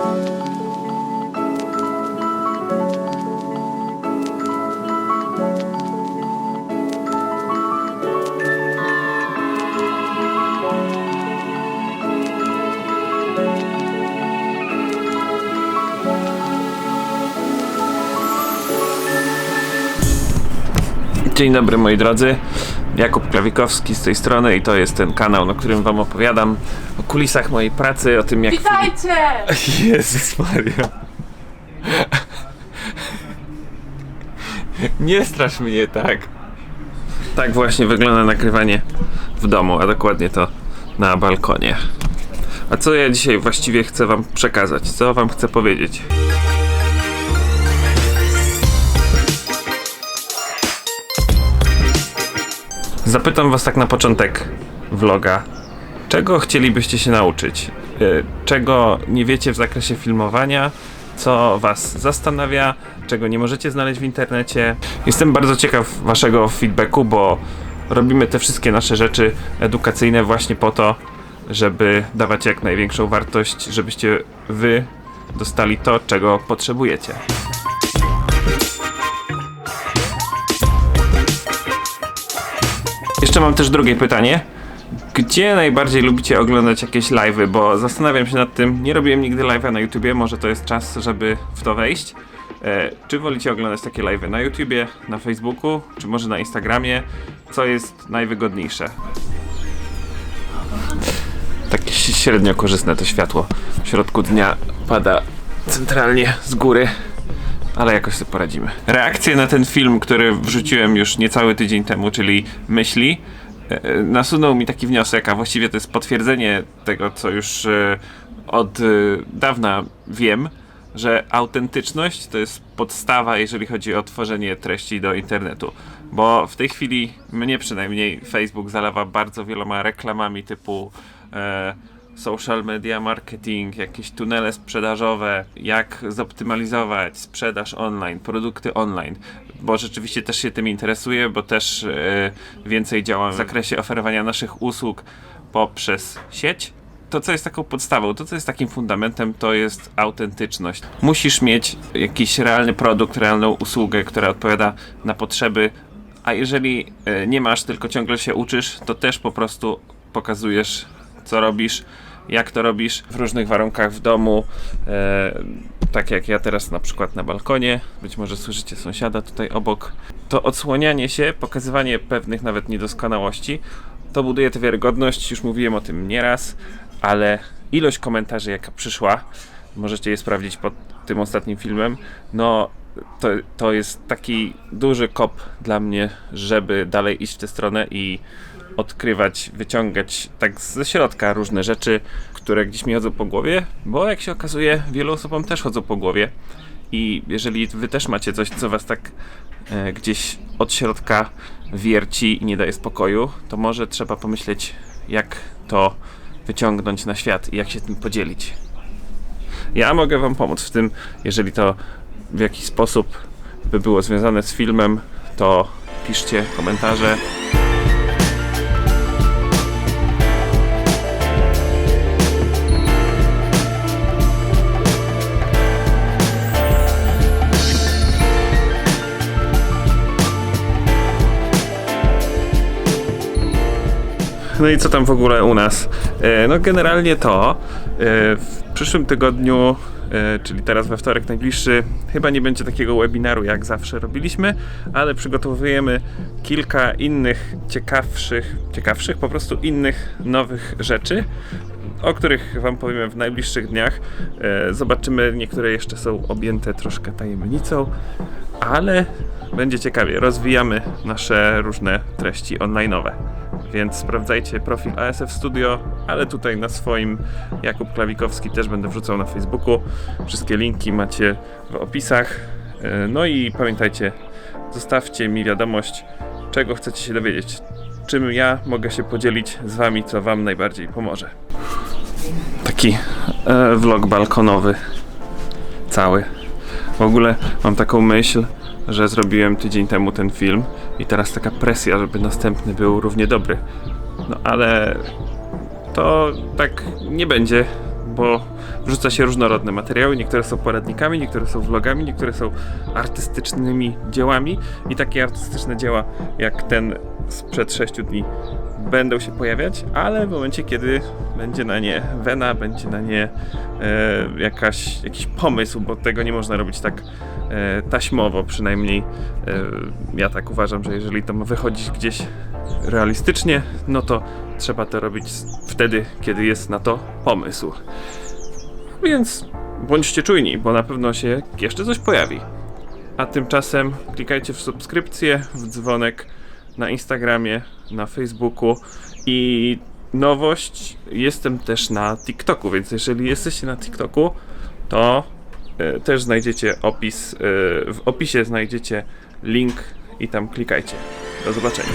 Thank you. Dzień dobry moi drodzy. Jakub Klawikowski z tej strony i to jest ten kanał, na którym wam opowiadam o kulisach mojej pracy, o tym jak... Witajcie! Jezus Maria. Nie strasz mnie tak. Tak właśnie wygląda nagrywanie w domu, a dokładnie to na balkonie. A co ja dzisiaj właściwie chcę wam przekazać? Co wam chcę powiedzieć? Zapytam was tak na początek vloga. Czego chcielibyście się nauczyć? Y, Czego nie wiecie w zakresie filmowania? Co was zastanawia? Czego nie możecie znaleźć w internecie? Jestem bardzo ciekaw waszego feedbacku, bo robimy te wszystkie nasze rzeczy edukacyjne właśnie po to, żeby dawać jak największą wartość, żebyście wy dostali to, czego potrzebujecie. Jeszcze mam też drugie pytanie. Gdzie najbardziej lubicie oglądać jakieś live'y? Bo zastanawiam się nad tym, nie robiłem nigdy live'a na YouTubie, może to jest czas, żeby w to wejść. E, czy wolicie oglądać takie live'y na YouTubie, na Facebooku, czy może na Instagramie? Co jest najwygodniejsze? Takie średnio korzystne to światło. W środku dnia pada centralnie z góry ale jakoś sobie poradzimy. Reakcje na ten film, który wrzuciłem już niecały tydzień temu, czyli Myśli, e, nasunął mi taki wniosek, a właściwie to jest potwierdzenie tego, co już e, od e, dawna wiem, że autentyczność to jest podstawa, jeżeli chodzi o tworzenie treści do internetu. Bo w tej chwili mnie przynajmniej Facebook zalewa bardzo wieloma reklamami typu social media marketing, jakieś tunele sprzedażowe, jak zoptymalizować sprzedaż online, produkty online, bo rzeczywiście też się tym interesuję, bo też e, więcej działam w zakresie oferowania naszych usług poprzez sieć. To, co jest taką podstawą, to, co jest takim fundamentem, to jest autentyczność. Musisz mieć jakiś realny produkt, realną usługę, która odpowiada na potrzeby, a jeżeli e, nie masz, tylko ciągle się uczysz, to też po prostu pokazujesz, co robisz, jak to robisz w różnych warunkach w domu. E, tak jak ja teraz na przykład na balkonie, być może słyszycie sąsiada tutaj obok. To odsłanianie się, pokazywanie pewnych nawet niedoskonałości, to buduje tę wiarygodność. Już mówiłem o tym nieraz, ale ilość komentarzy, jaka przyszła, możecie je sprawdzić pod tym ostatnim filmem, no to, to jest taki duży kop dla mnie, żeby dalej iść w tę stronę i odkrywać, wyciągać tak ze środka różne rzeczy, które gdzieś mi chodzą po głowie, bo jak się okazuje, wielu osobom też chodzą po głowie. I jeżeli wy też macie coś, co was tak e, gdzieś od środka wierci i nie daje spokoju, to może trzeba pomyśleć, jak to wyciągnąć na świat i jak się tym podzielić. Ja mogę wam pomóc w tym, jeżeli to w jakiś sposób by było związane z filmem, to piszcie komentarze. No i co tam w ogóle u nas? E, No generalnie to e, w przyszłym tygodniu, czyli teraz we wtorek najbliższy, chyba nie będzie takiego webinaru jak zawsze robiliśmy, ale przygotowujemy kilka innych ciekawszych, ciekawszych, po prostu innych nowych rzeczy, o których Wam powiemy w najbliższych dniach. E, Zobaczymy, niektóre jeszcze są objęte troszkę tajemnicą, ale będzie ciekawie. Rozwijamy nasze różne treści online'owe. Więc sprawdzajcie profil ASF Studio, ale tutaj na swoim Jakub Klawikowski też będę wrzucał na Facebooku. Wszystkie linki macie w opisach. E, No i pamiętajcie, zostawcie mi wiadomość, czego chcecie się dowiedzieć. Czym ja mogę się podzielić z wami, co wam najbardziej pomoże. Taki e, vlog balkonowy. Cały. W ogóle mam taką myśl, że zrobiłem tydzień temu ten film i teraz taka presja, żeby następny był równie dobry. No ale to tak nie będzie, bo wrzuca się różnorodne materiały. Niektóre są poradnikami, niektóre są vlogami, niektóre są artystycznymi dziełami. I takie artystyczne dzieła, jak ten sprzed 6 dni, będą się pojawiać, ale w momencie, kiedy będzie na nie wena, będzie na nie e, jakaś, jakiś pomysł, bo tego nie można robić tak e, taśmowo, przynajmniej e, ja tak uważam, że jeżeli to ma wychodzić gdzieś realistycznie, no to trzeba to robić wtedy, kiedy jest na to pomysł. Więc bądźcie czujni, bo na pewno się jeszcze coś pojawi. A tymczasem klikajcie w subskrypcję, w dzwonek na Instagramie, na Facebooku i nowość, jestem też na TikToku, więc jeżeli jesteście na TikToku, to e, też znajdziecie opis, e, w opisie znajdziecie link i tam klikajcie. Do zobaczenia.